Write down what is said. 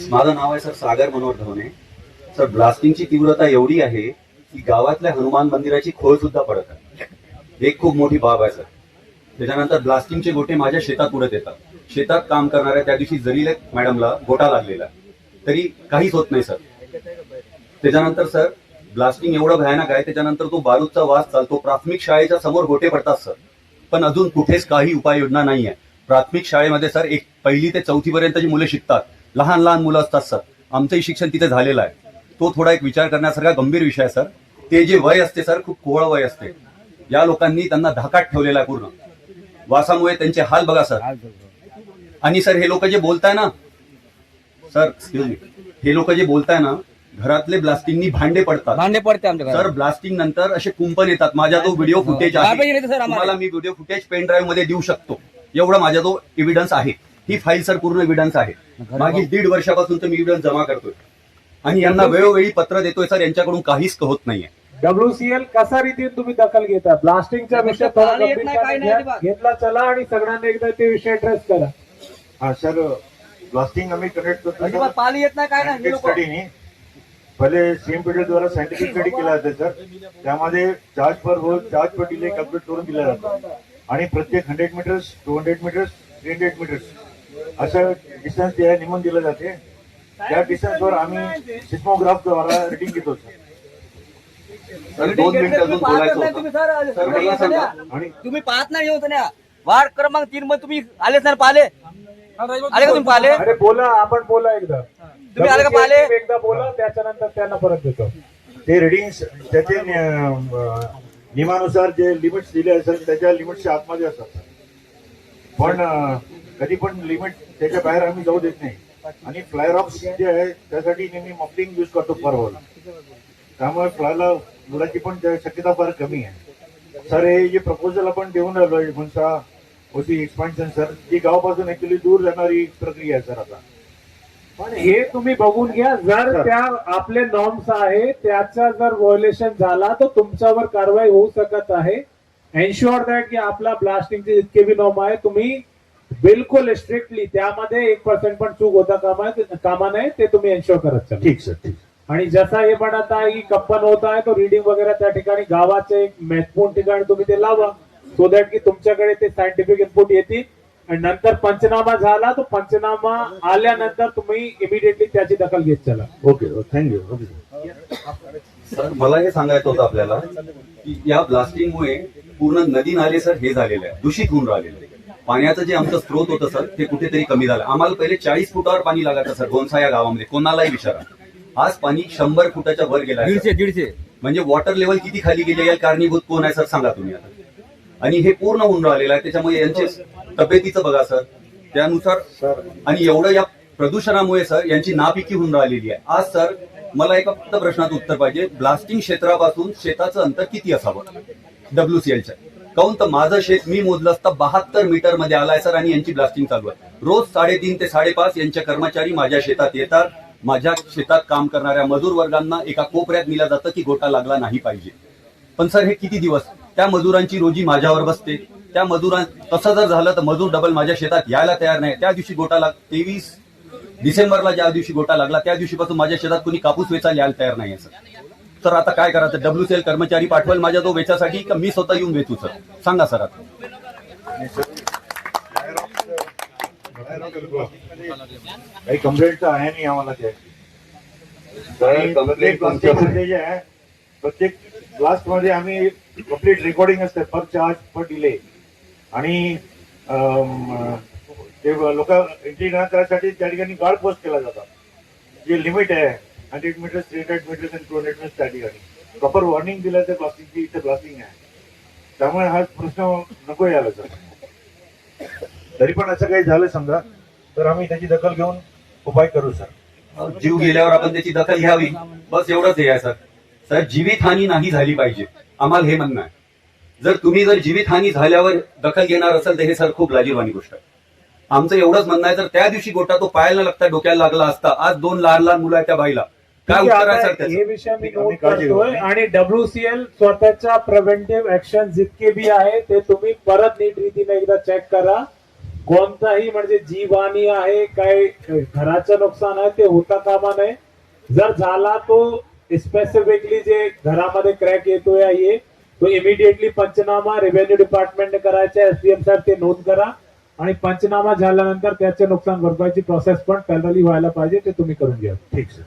माझं नाव आहे सर सागर मनोहर धवने. सर ब्लास्टिंगची तीव्रता एवढी आहे की गावातल्या हनुमान मंदिराची खोल सुद्धा पडत आहे एक खूप मोठी बाब आहे सर. त्याच्यानंतर ब्लास्टिंगचे गोटे माझ्या शेतात उडत येतात. शेतात काम करणाऱ्या त्या दिवशी जरीले मॅडमला गोटा लागलेला. तरी काहीच होत नाही सर. त्याच्यानंतर सर ब्लास्टिंग एवढं भयानक आहे त्याच्यानंतर तो बारूदचा वास चालतो. प्राथमिक शाळेच्या समोर गोटे पडतात सर. पण अजून कुठेच काही उपाययोजना नाही आहे प्राथमिक शाळेमध्ये सर एक पहिली ते चौथी पर्यंतची मुले शिकतात. लहान लहान मुलं असतात सर. आमचंही शिक्षण तिथे झालेलं आहे. तो थोडा एक विचार करण्यासारखा गंभीर विषय आहे सर. ते जे वय असते सर खूप कोवळ वय असते. या लोकांनी त्यांना धाकात ठेवलेला आहे पूर्ण. वासामुळे त्यांचे हाल बघा सर. आणि सर हे लोक जे बोलताय ना सर एक्सक्यूज मी हे लोक जे बोलताय ना घरातले ब्लास्टिंगनी भांडे पडतात. भांडे पडते आमच्या सर ब्लास्टिंग नंतर असे कुंपण येतात. माझा जो व्हिडिओ फुटेज आहे. तुम्हाला मी व्हिडिओ फुटेज पेन ड्राईव्हमध्ये देऊ शकतो. एवढा माझा जो एव्हिडन्स आहे. ही फाईल सर पूर्ण एव्हिडन्स आहे. मागील दीड वर्षापासून तर मी एव्हिडन्स जमा करतोय. आणि यांना वेळोवेळी पत्र देतोय सर यांच्याकडून काहीच होत नाहीये. डब्ल्यूसीएल कसा रीतीने तुम्ही दखल घेता? ब्लास्टिंगच्या विषयात. घेतला चला आणि सगळ्यांना एकदा ते विषय ऍड्रेस करा. हाँ सर ब्लास्टिंग हमें कनेक्ट करते पाणी येत नाही काय नाही हे पहिले सीएमपीडी द्वारा सायंटिफिक स्टडी केला जाते सर. त्यामध्ये charge per hole charge per delay calculate करून दिला जातो. आणि प्रत्येक hundred meters two hundred meters three hundred meters असं डिस्टन्स जे आहे निमून दिलं जाते. त्या डिस्टन्सवर आम्ही सिस्मोग्राफ द्वारा रिडिंग घेतो सर दोन मिनिटं अजून बोलायचं तुम्ही होतं सर सर, मला सांगा. आणि तुम्ही पाहत नाही होत ना. वार्ड क्रमांक तीन मध्ये तुम्ही आले सर पाहिले? आले का तुम्ही पाहिले? अरे बोला आपण बोला एकदा. तुम्ही आले का पाहिले? एकदा बोला त्याच्यानंतर त्यांना परत देतो. ते रिडिंग त्याचे नियमानुसार जे लिमिट्स दिले असेल त्याच्या लिमिटच्या आतमध्ये असतात. पण कधी पण लिमिट त्याच्या बाहेर आम्ही जाऊ देत नाही. आणि फ्लायर ऑफ जे आहे त्यासाठी नेहमी मफलिंग यूज करतो परवल त्यामुळे फ्लायला मुलाची पण शक्यता फार कमी आहे. सर हे जे प्रपोजल आपण देऊन राहिलोय म्हणसा होती एक्सपान्शन सर ती गावापासून ऍक्च्युली दूर जाणारी प्रक्रिया आहे सर आता. पण हे तुम्ही बघून घ्या जर. त्या आपले नॉर्म्स आहे त्याचा जर व्हायोलेशन झाला तर तुमच्यावर कारवाई होऊ शकत आहे. एन्शुअर दॅट की आपला ब्लास्टिंगचे जितके बी नॉर्म आहे तुम्ही बिलकुल स्ट्रिक्टली त्यामध्ये एक पर्सेंट पण चूक होता कामा कामा नये ते तुम्ही एन्शुअर करत चला. ठीक सर ठीक. आणि जसा हे म्हणत आहे की कंपन होत आहे तो रिडिंग वगैरे त्या ठिकाणी गावाचे एक महत्त्वपूर्ण ठिकाणी तुम्ही ते लावा. सो दॅट की तुमच्याकडे ते सायंटिफिक इनपुट येतील. आणि नंतर पंचनामा झाला तो पंचनामा आल्यानंतर तुम्ही इमिडिएटली त्याची दखल घेत चला. ओके थँक्यू ओके सर मला हे सांगायचं होतं आपल्याला की या ब्लास्टिंगमुळे पूर्ण नदी नाले सर हे झालेले आहे दूषित होऊन राहिलेले आहे. पाण्याचं जे आमचं स्रोत होतं सर ते कुठेतरी कमी झालं. आम्हाला पहिले चाळीस फुटावर पाणी लागायचं सर गोंसा या गावामध्ये. कोणालाही विचारा. आज पाणी शंभर फुटाच्या वर गेलं दीडशे. दीडशे. म्हणजे वॉटर लेवल किती खाली गेले या कारणीभूत कोण आहे सर सांगा तुम्ही आता. आणि हे पूर्ण होऊन राहिलेलं आहे त्याच्यामुळे यांचे तब्येतीचं बघा सर. त्यानुसार सर आणि एवढं या प्रदूषणामुळे सर यांची नापिकी होऊन राहिलेली आहे. आज सर मला एका फक्त प्रश्नाचं उत्तर पाहिजे. ब्लास्टिंग क्षेत्रापासून शेताचं अंतर किती असावं? डब्ल्यूसीएलच्या काऊन तर माझं शेत मी मोजलं असता बहात्तर मीटरमध्ये आलाय सर आणि यांची ब्लास्टिंग चालू आहे. रोज साडेतीन ते साडेपाच यांच्या कर्मचारी माझ्या शेतात येतात. माझ्या शेतात काम करणाऱ्या मजूर वर्गांना एका कोपऱ्यात दिला जातं की गोटा लागला नाही पाहिजे. पण सर हे किती दिवस? त्या मजुरांची रोजी माझ्यावर बसते. त्या मजुरां तसं जर झालं तर मजूर डबल माझ्या शेतात यायला तयार नाही. त्या दिवशी गोटा लाग तेवीस डिसेंबरला ज्या दिवशी गोटा लागला त्या दिवशीपासून माझ्या शेतात कुणी कापूस वेचायला यायला तयार नाही सर. तर आता काय करायचं? डब्ल्यू कर्मचारी पाठवाल माझ्या तो वेचासाठी का मी स्वतः येऊन वेचू सर? सांगा सर आता. काही कंप्लेंट तर आहे नाही आम्हाला ते. प्रत्येक तुमच्या- ब्लास्टिंगमध्ये जे आहे प्रत्येक ब्लास्टमध्ये आम्ही कंप्लीट रेकॉर्डिंग असते पर चार्ज पर डिले आणि अम, ते लोक एंट्री न करायसाठी त्या ठिकाणी गार्ड पोस्ट केला जातात जे लिमिट आहे hundred meters three hundred meters आणि टू हंड्रेड मीटर्स स्टार्टिंग ठिकाणी प्रॉपर वॉर्निंग दिलं तर ब्लास्टिंगची इथं ब्लास्टिंग आहे. त्यामुळे हा प्रश्न नको यायला सर. तरी पण असं काही झालं समजा तर आम्ही त्याची दखल घेऊन उपाय करू सर. जीव गेल्यावर आपण त्याची दखल घ्यावी. बस एवढंच हे आहे सर. सर जीवितहानी नाही झाली पाहिजे. आम्हाला हे म्हणणं आहे. जर तुम्ही जर जीवितहानी झाल्यावर दखल घेणार असाल तर हे सर खूप लाजीरवाणी गोष्ट आहे. आमचं एवढंच म्हणणं आहे तर त्या दिवशी गोटा तो पायाला लागता डोक्याला लागला असता. आज दोन लहान लहान मुलं आहेत त्या बाईला. काय आहे, उत्तर आहे त्याचं हे विषय मी नोट. करतोय आणि डब्ल्यूसीएल स्वतःच्या प्रिव्हेंटिव्ह ऍक्शन जितके बी आहे ते तुम्ही परत नीट रीतीने एकदा चेक करा. कोणताही म्हणजे जीवहानी आहे काय घराचं नुकसान आहे ते होता कामा नये. जर झाला तो स्पेसिफिकली जे घरामध्ये क्रॅक येतो या ये तो इमिडिएटली पंचनामा रेव्हेन्यू डिपार्टमेंटने करायचा एसडीएम साहेब ते नोंद करा. आणि पंचनामा झाल्यानंतर त्याचे नुकसान भरपाईची प्रोसेस पण पॅरली व्हायला पाहिजे ते तुम्ही करून घ्या. ठीक सर.